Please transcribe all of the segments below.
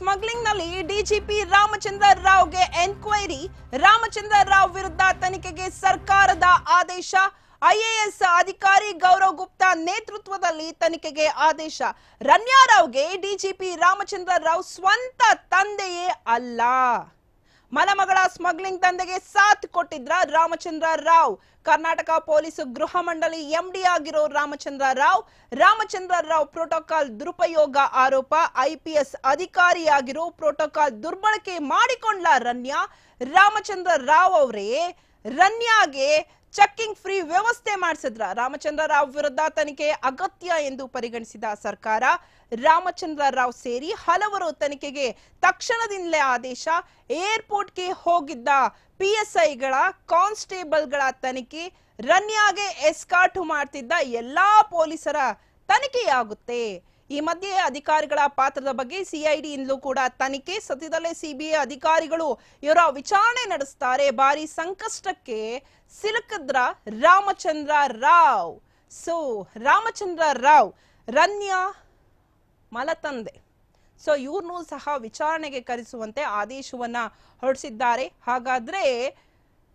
ಸ್ಮಗ್ಲಿಂಗ್ನಲ್ಲಿ DGP Ramachandra ರಾವ್ಗೆ enquiry Ramachandra Rao ವಿರುದ್ಧ ತನಿಖೆಗೆ ಸರ್ಕಾರದ ಆದೇಶ. ಐಎಎಸ್ ಅಧಿಕಾರಿ ಗೌರವ್ ಗುಪ್ತಾ ನೇತೃತ್ವದಲ್ಲಿ ತನಿಖೆಗೆ ಆದೇಶ. ರನ್ಯಾ ರಾವ್ಗೆ ಡಿಜಿಪಿ ರಾಮಚಂದ್ರ ರಾವ್ ಸ್ವಂತ ತಂದೆಯೇ ಅಲ್ಲ. ಮಲಮಗಳ ಸ್ಮಗ್ಲಿಂಗ್ ದಂಧೆಗೆ ಸಾಥ್ ಕೊಟ್ಟಿದ್ರ ರಾಮಚಂದ್ರ ರಾವ್. ಕರ್ನಾಟಕ ಪೊಲೀಸ್ ಗೃಹ ಮಂಡಳಿ ಎಂಡಿ ಆಗಿರೋ ರಾಮಚಂದ್ರ ರಾವ್. ರಾಮಚಂದ್ರ ರಾವ್ ಪ್ರೋಟೋಕಾಲ್ ದುರುಪಯೋಗ ಆರೋಪ ಐಪಿಎಸ್ ಅಧಿಕಾರಿಯಾಗಿರೋ ಪ್ರೋಟೋಕಾಲ್ ದುರ್ಬಳಕೆ ಮಾಡಿಕೊಂಡ್ಲ ರನ್ಯಾ. ರಾಮಚಂದ್ರ ರಾವ್ ಅವರೇ ರನ್ಯಾಗೆ ಚೆಕ್ಕಿಂಗ್ ಫ್ರೀ ವ್ಯವಸ್ಥೆ ಮಾಡಿಸಿದ್ರ. ರಾಮಚಂದ್ರ ರಾವ್ ವಿರುದ್ಧ ತನಿಖೆ ಅಗತ್ಯ ಎಂದು ಪರಿಗಣಿಸಿದ ಸರ್ಕಾರ, ರಾಮಚಂದ್ರ ರಾವ್ ಸೇರಿ ಹಲವರು ತನಿಖೆಗೆ ತಕ್ಷಣದಿಂದಲೇ ಆದೇಶ, ಏರ್ಪೋರ್ಟ್ಗೆ ಹೋಗಿದ್ದ ಪಿಎಸ್ಐಗಳ ಕಾನ್ಸ್ಟೇಬಲ್ಗಳ ತನಿಖೆ, ರನ್ಯಾಗೆ ಎಸ್ಕಾಟು ಮಾಡ್ತಿದ್ದ ಎಲ್ಲಾ ಪೊಲೀಸರ ತನಿಖೆಯಾಗುತ್ತೆ. ಈ ಮಧ್ಯೆ ಅಧಿಕಾರಿಗಳ ಪಾತ್ರದ ಬಗ್ಗೆ ಸಿಐಡಿ ಇಂದಲೂ ಕೂಡ ತನಿಖೆ. ಸದ್ಯದಲ್ಲೇ ಸಿಬಿಐ ಅಧಿಕಾರಿಗಳು ಇವರ ವಿಚಾರಣೆ ನಡೆಸ್ತಾರೆ. ಭಾರಿ ಸಂಕಷ್ಟಕ್ಕೆ ಸಿಲುಕದ್ರ ರಾಮಚಂದ್ರ ರಾವ್. ಸೊ ರಾಮಚಂದ್ರ ರಾವ್, ರನ್ಯ ಮಲತಂದೆ. ಸೊ ಇವ್ರನ್ನೂ ಸಹ ವಿಚಾರಣೆಗೆ ಕರೆಸುವಂತೆ ಆದೇಶವನ್ನ ಹೊರಡಿಸಿದ್ದಾರೆ. ಹಾಗಾದ್ರೆ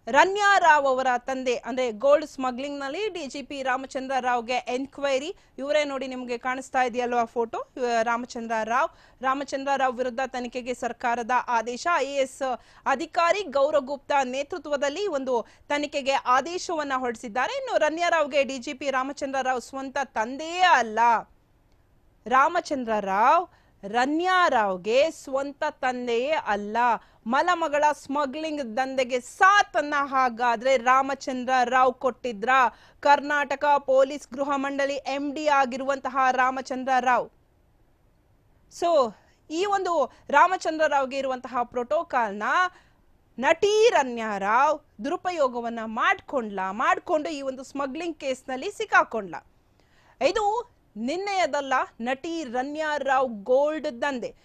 ರನ್ಯಾ ರಾವ್ ಅವರ ತಂದೆ, ಅಂದ್ರೆ ಗೋಲ್ಡ್ ಸ್ಮಗ್ಲಿಂಗ್ನಲ್ಲಿ ಡಿಜಿಪಿ ರಾಮಚಂದ್ರ ರಾವ್ಗೆ ಎನ್ಕ್ವೈರಿ ಇವರೇ ನೋಡಿ ನಿಮ್ಗೆ ಕಾಣಿಸ್ತಾ ಇದೆಯಲ್ವ ಫೋಟೋ ರಾಮಚಂದ್ರ ರಾವ್. ರಾಮಚಂದ್ರ ರಾವ್ ವಿರುದ್ಧ ತನಿಖೆಗೆ ಸರ್ಕಾರದ ಆದೇಶ. ಐಎಎಸ್ ಅಧಿಕಾರಿ ಗೌರವ್ ಗುಪ್ತಾ ನೇತೃತ್ವದಲ್ಲಿ ಒಂದು ತನಿಖೆಗೆ ಆದೇಶವನ್ನ ಹೊರಡಿಸಿದ್ದಾರೆ. ಇನ್ನು ರನ್ಯಾ ರಾವ್ಗೆ ಡಿಜಿಪಿ ರಾಮಚಂದ್ರ ರಾವ್ ಸ್ವಂತ ತಂದೆಯೇ ಅಲ್ಲ. ರಾಮಚಂದ್ರ ರಾವ್ ರನ್ಯಾ ರಾವ್ಗೆ ಸ್ವಂತ ತಂದೆಯೇ ಅಲ್ಲ, ಮಲಮಗಳ ಸ್ಮಗ್ಲಿಂಗ್ ದಂಧೆಗೆ ಸಾತನ್ನ ಹಾಗಾದ್ರೆ ರಾಮಚಂದ್ರ ರಾವ್ ಕೊಟ್ಟಿದ್ರ. ಕರ್ನಾಟಕ ಪೊಲೀಸ್ ಗೃಹ ಮಂಡಳಿ ಎಂ ಡಿ ಆಗಿರುವಂತಹ ರಾಮಚಂದ್ರ ರಾವ್. ಸೊ ಈ ಒಂದು ರಾಮಚಂದ್ರ ರಾವ್ಗೆ ಇರುವಂತಹ ಪ್ರೋಟೋಕಾಲ್ನ ನಟಿ ರನ್ಯಾರಾವ್ ದುರುಪಯೋಗವನ್ನ ಮಾಡ್ಕೊಂಡ್ಲ, ಮಾಡ್ಕೊಂಡು ಈ ಒಂದು ಸ್ಮಗ್ಲಿಂಗ್ ಕೇಸ್ನಲ್ಲಿ ಸಿಕ್ಕಾಕೊಂಡ್ಲ. ಇದು ನಿನ್ನೆಯದಲ್ಲ ನಟಿ ರನ್ಯಾ ರಾವ್ ಗೋಲ್ಡ್ ದಂಧೆ.